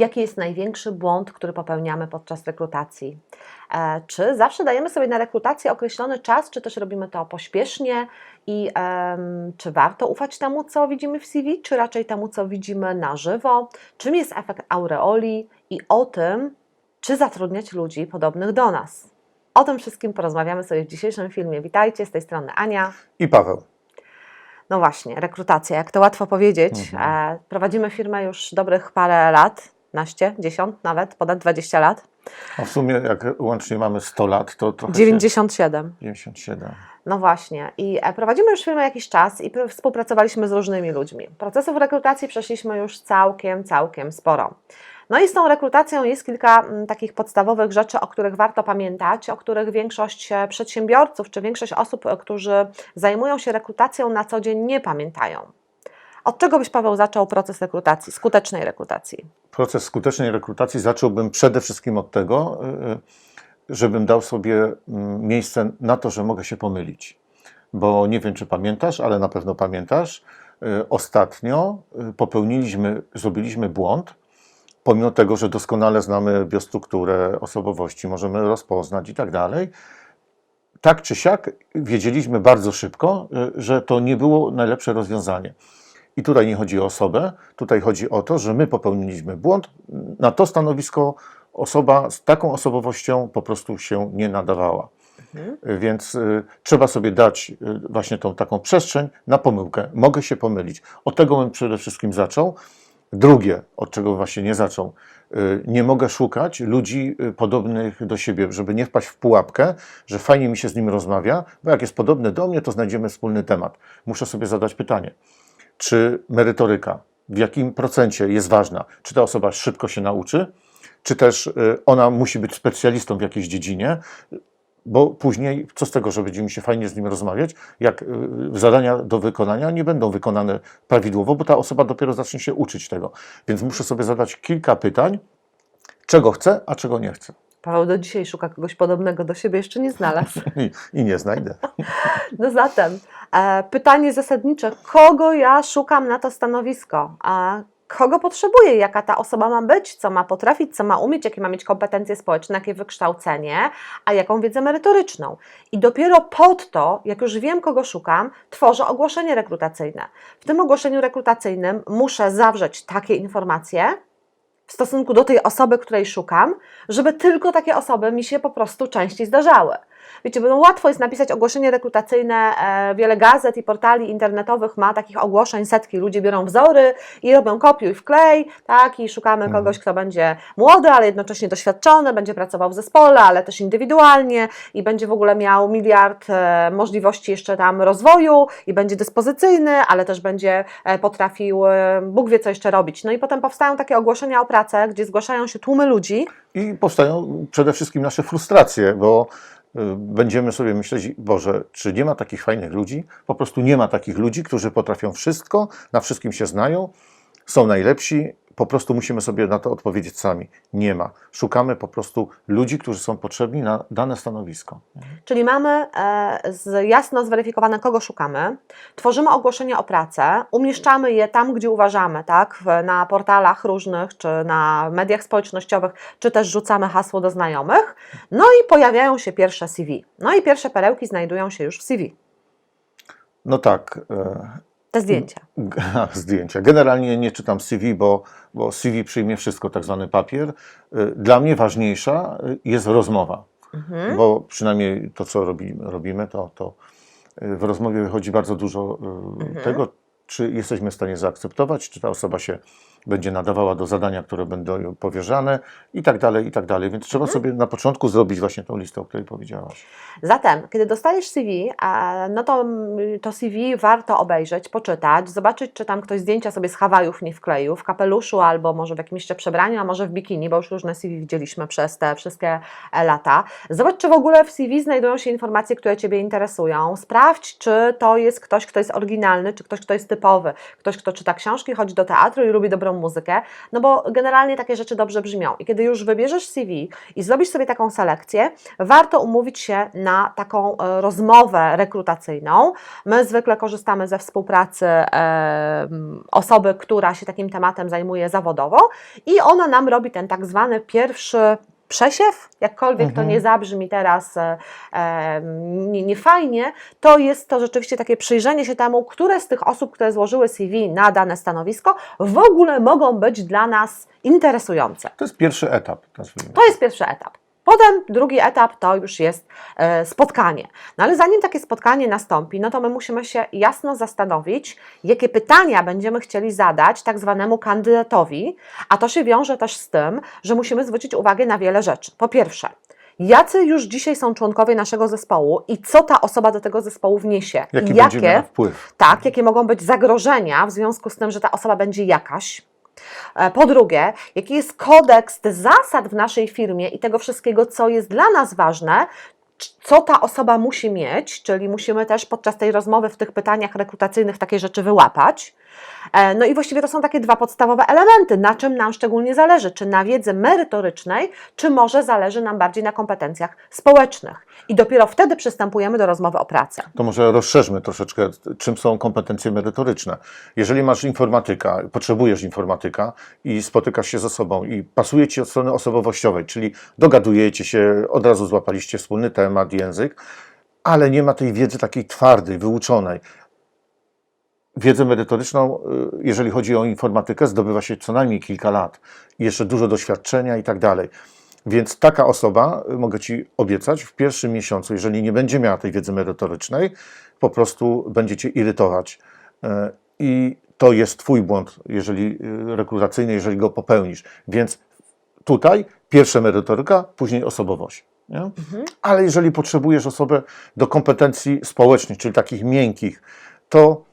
Jaki jest największy błąd, który popełniamy podczas rekrutacji? E, Czy zawsze dajemy sobie na rekrutację określony czas, czy też robimy to pośpiesznie i em, czy warto ufać temu, co widzimy w CV, czy raczej temu, co widzimy na żywo? Czym jest efekt aureoli i o tym, czy zatrudniać ludzi podobnych do nas? O tym wszystkim porozmawiamy sobie w dzisiejszym filmie. Witajcie, z tej strony Ania. I Paweł. No właśnie, rekrutacja, jak to łatwo powiedzieć. E, prowadzimy firmę już dobrych parę lat, naście, dziesiąt nawet, ponad 20 lat. A w sumie jak łącznie mamy 100 lat, to trochę 97. Się... 97. No właśnie. I e, prowadzimy już firmę jakiś czas i pr- współpracowaliśmy z różnymi ludźmi. Procesów rekrutacji przeszliśmy już całkiem, całkiem sporo. No i z tą rekrutacją jest kilka mm, takich podstawowych rzeczy, o których warto pamiętać, o których większość e, przedsiębiorców czy większość osób, e, którzy zajmują się rekrutacją na co dzień nie pamiętają. Od czego byś, Paweł, zaczął proces rekrutacji, skutecznej rekrutacji? Proces skutecznej rekrutacji zacząłbym przede wszystkim od tego, y, żebym dał sobie mm, miejsce na to, że mogę się pomylić. Bo nie wiem, czy pamiętasz, ale na pewno pamiętasz. y, Ostatnio y, popełniliśmy, zrobiliśmy błąd, pomimo tego, że doskonale znamy biostrukturę osobowości, możemy rozpoznać i tak dalej. Tak czy siak wiedzieliśmy bardzo szybko, y, że to nie było najlepsze rozwiązanie. I tutaj nie chodzi o osobę, tutaj chodzi o to, że my popełniliśmy błąd. Na to stanowisko osoba z taką osobowością po prostu się nie nadawała. Mhm. Więc y, trzeba sobie dać y, właśnie tą taką przestrzeń na pomyłkę. Mogę się pomylić. Od tego bym przede wszystkim zaczął. Drugie, od czego właśnie nie zaczął, y, nie mogę szukać ludzi y, podobnych do siebie, żeby nie wpaść w pułapkę, że fajnie mi się z nim rozmawia, bo jak jest podobny do mnie, to znajdziemy wspólny temat. Muszę sobie zadać pytanie, czy merytoryka, w jakim procencie jest ważna? Czy ta osoba szybko się nauczy, czy też y, ona musi być specjalistą w jakiejś dziedzinie? Bo później, co z tego, że będziemy się fajnie z nim rozmawiać, jak y, zadania do wykonania nie będą wykonane prawidłowo, bo ta osoba dopiero zacznie się uczyć tego. Więc muszę sobie zadać kilka pytań, czego chcę, a czego nie chcę. Paweł do dzisiaj szuka kogoś podobnego do siebie, jeszcze nie znalazł. I, i nie znajdę. No zatem, pytanie zasadnicze, kogo ja szukam na to stanowisko? Kogo potrzebuję? Jaka ta osoba ma być? Co ma potrafić? Co ma umieć? Jakie ma mieć kompetencje społeczne? Jakie wykształcenie? A jaką wiedzę merytoryczną? I dopiero pod to, jak już wiem, kogo szukam, tworzę ogłoszenie rekrutacyjne. W tym ogłoszeniu rekrutacyjnym muszę zawrzeć takie informacje, w stosunku do tej osoby, której szukam, żeby tylko takie osoby mi się po prostu częściej zdarzały. Wiecie, bo no łatwo jest napisać ogłoszenie rekrutacyjne, e, wiele gazet i portali internetowych ma takich ogłoszeń setki. Ludzie biorą wzory i robią kopiuj wklej, tak, i szukamy Mhm. kogoś, kto będzie młody, ale jednocześnie doświadczony, będzie pracował w zespole, ale też indywidualnie i będzie w ogóle miał miliard e, możliwości jeszcze tam rozwoju i będzie dyspozycyjny, ale też będzie e, potrafił, Bóg wie co jeszcze robić. No i potem powstają takie ogłoszenia o pracę, gdzie zgłaszają się tłumy ludzi, I powstają przede wszystkim nasze frustracje, bo będziemy sobie myśleć, Boże, czy nie ma takich fajnych ludzi? Po prostu nie ma takich ludzi, którzy potrafią wszystko, na wszystkim się znają, są najlepsi. Po prostu musimy sobie na to odpowiedzieć sami. Nie ma. Szukamy po prostu ludzi, którzy są potrzebni na dane stanowisko. Czyli mamy e, jasno zweryfikowane, kogo szukamy, tworzymy ogłoszenia o pracę, umieszczamy je tam, gdzie uważamy, tak, na portalach różnych, czy na mediach społecznościowych, czy też rzucamy hasło do znajomych, no i pojawiają się pierwsze CV. No i pierwsze perełki znajdują się już w CV, No tak, e, te zdjęcia. Zdjęcia. Generalnie nie czytam CV, bo, bo CV przyjmie wszystko, tak zwany papier. Y, Dla mnie ważniejsza y, jest rozmowa, Mhm. bo przynajmniej to, co robimy, robimy to, to y, w rozmowie wychodzi bardzo dużo Mhm. tego, czy jesteśmy w stanie zaakceptować, czy ta osoba się będzie nadawała do zadania, które będą powierzane i tak dalej, i tak dalej. Więc trzeba Mhm. sobie na początku zrobić właśnie tą listę, o której powiedziałaś. Zatem, kiedy dostajesz CV, no to mm, to CV warto obejrzeć, poczytać, zobaczyć, czy tam ktoś zdjęcia sobie z Hawajów nie wkleił, w kapeluszu albo może w jakimś jeszcze przebraniu, a może w bikini, bo już różne CV widzieliśmy przez te wszystkie e, lata. Zobacz, czy w ogóle w CV znajdują się informacje, które Ciebie interesują. Sprawdź, czy to jest ktoś, kto jest oryginalny, czy ktoś, kto jest typowy. Ktoś, kto czyta książki, chodzi do teatru i lubi dobrą dobrą muzykę, no bo generalnie takie rzeczy dobrze brzmią. I kiedy już wybierzesz CV i zrobisz sobie taką selekcję, warto umówić się na taką e, rozmowę rekrutacyjną. My zwykle korzystamy ze współpracy e, osoby, która się takim tematem zajmuje zawodowo i ona nam robi ten tak zwany pierwszy przesiew, jakkolwiek Mhm. to nie zabrzmi teraz e, e, nie, to jest to rzeczywiście takie przyjrzenie się temu, które z tych osób, które złożyły CV na dane stanowisko, w ogóle mogą być dla nas interesujące. To jest pierwszy etap. To jest pierwszy etap. Potem drugi etap to już jest e, spotkanie. No ale zanim takie spotkanie nastąpi, no to my musimy się jasno zastanowić, jakie pytania będziemy chcieli zadać tak zwanemu kandydatowi, a to się wiąże też z tym, że musimy zwrócić uwagę na wiele rzeczy. Po pierwsze, jacy już dzisiaj są członkowie naszego zespołu i co ta osoba do tego zespołu wniesie? Jaki miała wpływ? tak, jakie mogą być zagrożenia w związku z tym, że ta osoba będzie jakaś. E, Po drugie, jaki jest kodeks zasad w naszej firmie i tego wszystkiego, co jest dla nas ważne, co ta osoba musi mieć, czyli musimy też podczas tej rozmowy w tych pytaniach rekrutacyjnych takie rzeczy wyłapać. E, No i właściwie to są takie dwa podstawowe elementy, na czym nam szczególnie zależy, czy na wiedzy merytorycznej, czy może zależy nam bardziej na kompetencjach społecznych. I dopiero wtedy przystępujemy do rozmowy o pracę. To może rozszerzmy troszeczkę, czym są kompetencje merytoryczne. Jeżeli masz informatyka, potrzebujesz informatyka i spotykasz się z osobą i pasuje ci od strony osobowościowej, czyli dogadujecie się, od razu złapaliście wspólny temat, język, ale nie ma tej wiedzy takiej twardej, wyuczonej. Wiedzę merytoryczną, y, jeżeli chodzi o informatykę, zdobywa się co najmniej kilka lat. Jeszcze dużo doświadczenia i tak dalej. Więc taka osoba, y, mogę Ci obiecać, w pierwszym miesiącu, jeżeli nie będzie miała tej wiedzy merytorycznej, po prostu będzie Cię irytować. Y, I to jest Twój błąd, jeżeli rekrutacyjny, jeżeli go popełnisz. Więc tutaj pierwsza merytoryka, później osobowość. Nie? Ale jeżeli potrzebujesz osobę do kompetencji społecznych, czyli takich miękkich, to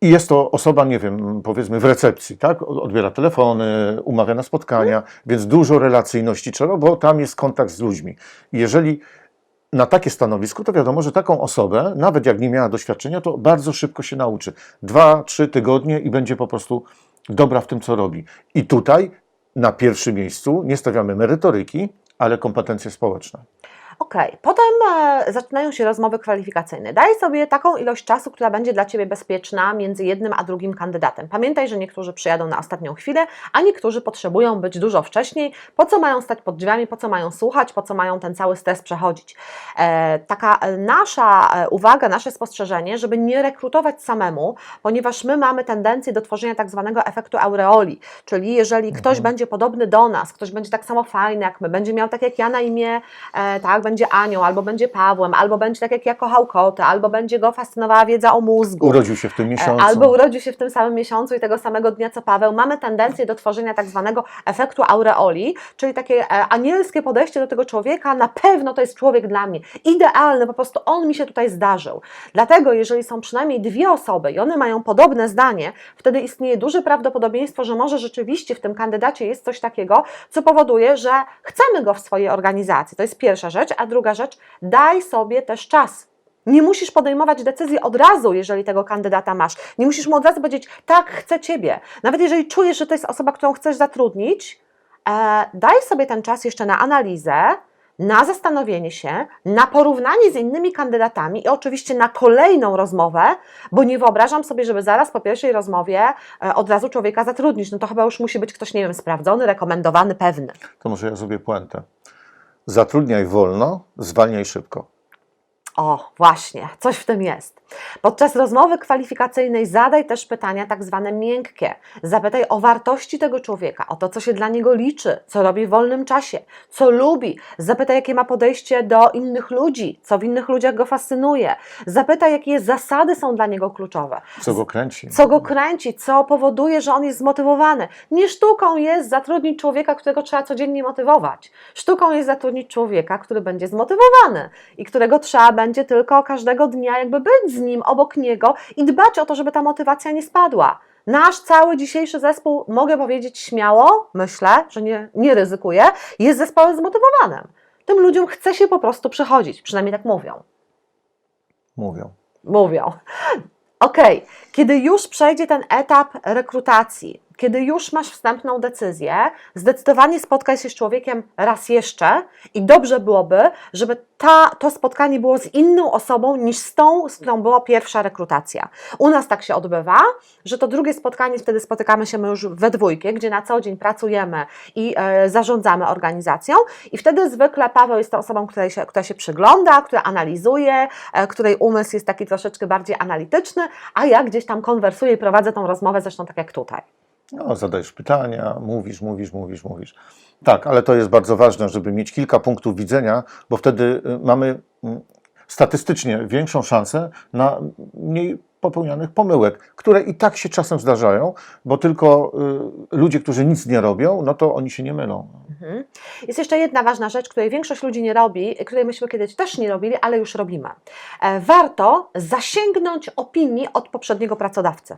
i jest to osoba, nie wiem, powiedzmy w recepcji, tak? Odbiera telefony, umawia na spotkania, więc dużo relacyjności trzeba, bo tam jest kontakt z ludźmi. Jeżeli na takie stanowisko, to wiadomo, że taką osobę, nawet jak nie miała doświadczenia, to bardzo szybko się nauczy. Dwa, trzy tygodnie i będzie po prostu dobra w tym, co robi. I tutaj na pierwszym miejscu nie stawiamy merytoryki, ale kompetencje społeczne. Okej, potem e, zaczynają się rozmowy kwalifikacyjne. Daj sobie taką ilość czasu, która będzie dla Ciebie bezpieczna między jednym a drugim kandydatem. Pamiętaj, że niektórzy przyjadą na ostatnią chwilę, a niektórzy potrzebują być dużo wcześniej. Po co mają stać pod drzwiami, po co mają słuchać, po co mają ten cały stres przechodzić. E, taka e, nasza uwaga, nasze spostrzeżenie, żeby nie rekrutować samemu, ponieważ my mamy tendencję do tworzenia tak zwanego efektu aureoli, czyli jeżeli ktoś będzie podobny do nas, ktoś będzie tak samo fajny jak my, będzie miał tak jak ja na imię, tak, będzie Anią, albo będzie Pawłem, albo będzie tak jak ja kochał kotę, albo będzie go fascynowała wiedza o mózgu. Urodził się w tym E, miesiącu. Albo urodził się w tym samym miesiącu i tego samego dnia co Paweł. Mamy tendencję do tworzenia tak zwanego efektu aureoli, czyli takie e, anielskie podejście do tego człowieka. Na pewno to jest człowiek dla mnie. Idealny, po prostu on mi się tutaj zdarzył. Dlatego, jeżeli są przynajmniej dwie osoby i one mają podobne zdanie, wtedy istnieje duże prawdopodobieństwo, że może rzeczywiście w tym kandydacie jest coś takiego, co powoduje, że chcemy go w swojej organizacji. To jest pierwsza rzecz. A druga rzecz, daj sobie też czas. Nie musisz podejmować decyzji od razu, jeżeli tego kandydata masz. Nie musisz mu od razu powiedzieć, tak, chcę ciebie. Nawet jeżeli czujesz, że to jest osoba, którą chcesz zatrudnić, e, daj sobie ten czas jeszcze na analizę, na zastanowienie się, na porównanie z innymi kandydatami i oczywiście na kolejną rozmowę, bo nie wyobrażam sobie, żeby zaraz po pierwszej rozmowie e, od razu człowieka zatrudnić. No to chyba już musi być ktoś, nie wiem, sprawdzony, rekomendowany, pewny. To może ja zrobię puentę. Zatrudniaj wolno, zwalniaj szybko. O, właśnie, coś w tym jest. Podczas rozmowy kwalifikacyjnej zadaj też pytania tak zwane miękkie. Zapytaj o wartości tego człowieka, o to, co się dla niego liczy, co robi w wolnym czasie, co lubi. Zapytaj, jakie ma podejście do innych ludzi, co w innych ludziach go fascynuje. Zapytaj, jakie zasady są dla niego kluczowe. Co go kręci? Co go kręci, co powoduje, że on jest zmotywowany. Nie sztuką jest zatrudnić człowieka, którego trzeba codziennie motywować. Sztuką jest zatrudnić człowieka, który będzie zmotywowany i którego trzeba będzie tylko każdego dnia jakby być z nim, obok niego i dbać o to, żeby ta motywacja nie spadła. Nasz cały dzisiejszy zespół, mogę powiedzieć śmiało, myślę, że nie, nie ryzykuję, jest zespołem zmotywowanym. Tym ludziom chce się po prostu przychodzić, przynajmniej tak mówią Mówią. mówią. Okej, kiedy już przejdzie ten etap rekrutacji, kiedy już masz wstępną decyzję, zdecydowanie spotkaj się z człowiekiem raz jeszcze i dobrze byłoby, żeby ta, to spotkanie było z inną osobą niż z tą, z którą była pierwsza rekrutacja. U nas tak się odbywa, że to drugie spotkanie, wtedy spotykamy się my już we dwójkę, gdzie na co dzień pracujemy i e, zarządzamy organizacją i wtedy zwykle Paweł jest tą osobą, się, która się przygląda, która analizuje, e, której umysł jest taki troszeczkę bardziej analityczny, a ja gdzieś tam konwersuję i prowadzę tą rozmowę, zresztą tak jak tutaj. No, zadajesz pytania, mówisz, mówisz, mówisz, mówisz. Tak, ale to jest bardzo ważne, żeby mieć kilka punktów widzenia, bo wtedy y, mamy mm, statystycznie większą szansę na mniej popełnianych pomyłek, które i tak się czasem zdarzają, bo tylko y, ludzie, którzy nic nie robią, no to oni się nie mylą. Mhm. Jest jeszcze jedna ważna rzecz, której większość ludzi nie robi, której myśmy kiedyś też nie robili, ale już robimy. E, Warto zasięgnąć opinii od poprzedniego pracodawcy.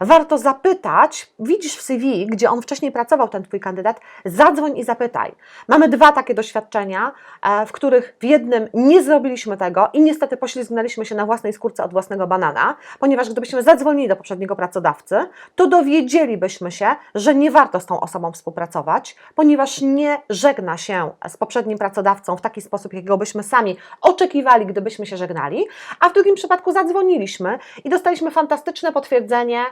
Warto zapytać, widzisz w CV, gdzie on wcześniej pracował, ten twój kandydat, zadzwoń i zapytaj. Mamy dwa takie doświadczenia, e, w których w jednym nie zrobiliśmy tego i niestety poślizgnęliśmy się na własnej skórce od własnego banana, ponieważ gdybyśmy zadzwonili do poprzedniego pracodawcy, to dowiedzielibyśmy się, że nie warto z tą osobą współpracować, ponieważ nie żegna się z poprzednim pracodawcą w taki sposób, jakiego byśmy sami oczekiwali, gdybyśmy się żegnali, a w drugim przypadku zadzwoniliśmy i dostaliśmy fantastyczne potwierdzenie,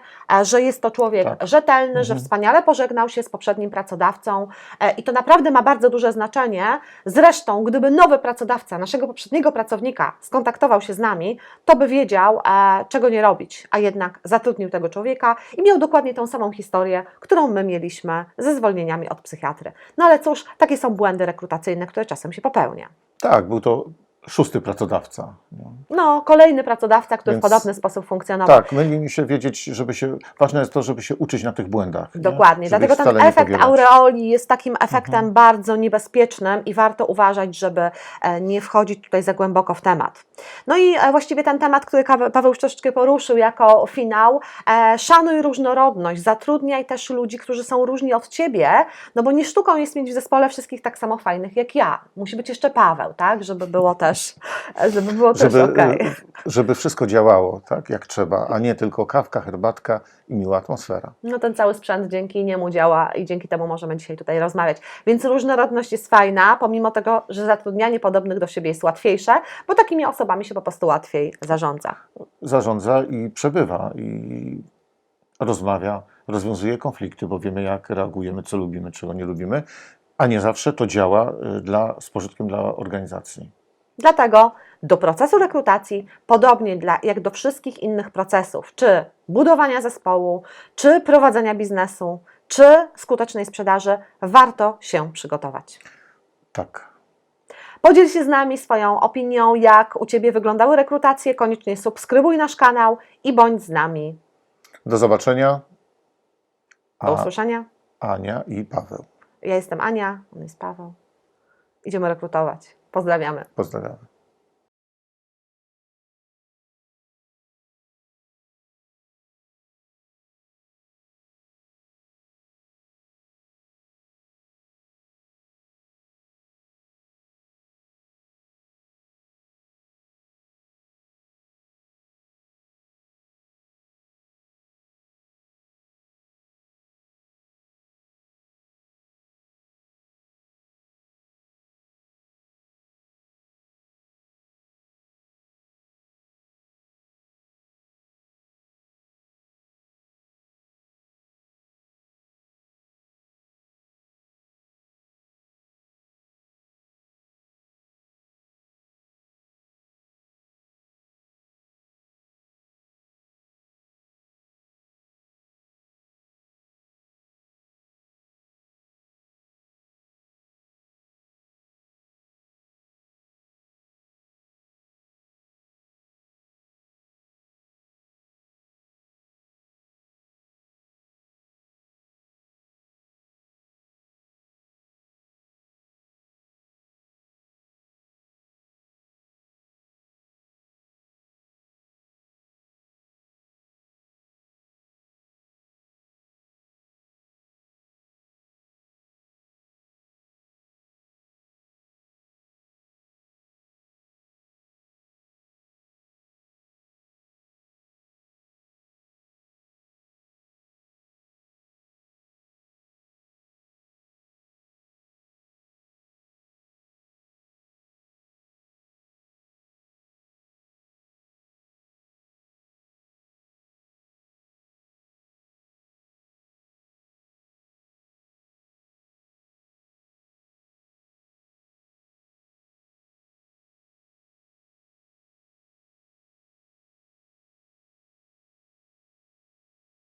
że jest to człowiek Tak. rzetelny, że Mhm. wspaniale pożegnał się z poprzednim pracodawcą e, i to naprawdę ma bardzo duże znaczenie. Zresztą, gdyby nowy pracodawca naszego poprzedniego pracownika skontaktował się z nami, to by wiedział, e, czego nie robić, a jednak zatrudnił tego człowieka i miał dokładnie tą samą historię, którą my mieliśmy ze zwolnieniami od psychiatry. No ale cóż, takie są błędy rekrutacyjne, które czasem się popełnia. Tak, był to szósty pracodawca. No. No, kolejny pracodawca, który Więc- w podobny sposób funkcjonował. Tak, myli się wiedzieć, żeby się, ważne jest to, żeby się uczyć na tych błędach. nie? Dokładnie, dlatego ten efekt aureoli jest takim efektem bardzo niebezpiecznym i warto uważać, żeby e, nie wchodzić tutaj za głęboko w temat. No i e, właściwie ten temat, który Paweł już troszeczkę poruszył jako finał, e, szanuj różnorodność, zatrudniaj też ludzi, którzy są różni od Ciebie, no bo nie sztuką jest mieć w zespole wszystkich tak samo fajnych jak ja. Musi być jeszcze Paweł, tak, żeby było też, żeby było też żeby, okej. y, żeby wszystko działało tak, jak trzeba, a nie tylko kawka, herbatka i miła atmosfera. No ten cały sprzęt dzięki niemu działa i dzięki temu możemy dzisiaj tutaj rozmawiać. Więc różnorodność jest fajna, pomimo tego, że zatrudnianie podobnych do siebie jest łatwiejsze, bo takimi osobami się po prostu łatwiej zarządza. Zarządza i przebywa i rozmawia, rozwiązuje konflikty, bo wiemy, jak reagujemy, co lubimy, czego nie lubimy, a nie zawsze to działa y, dla, z pożytkiem dla organizacji. Dlatego do procesu rekrutacji, podobnie dla, jak do wszystkich innych procesów, czy budowania zespołu, czy prowadzenia biznesu, czy skutecznej sprzedaży, warto się przygotować. Tak. Podziel się z nami swoją opinią, jak u Ciebie wyglądały rekrutacje. Koniecznie subskrybuj nasz kanał i bądź z nami. Do zobaczenia. Do A usłyszenia. Ania i Paweł. Ja jestem Ania, on jest Paweł. Idziemy rekrutować. Pozdrawiamy. Pozdrawiamy.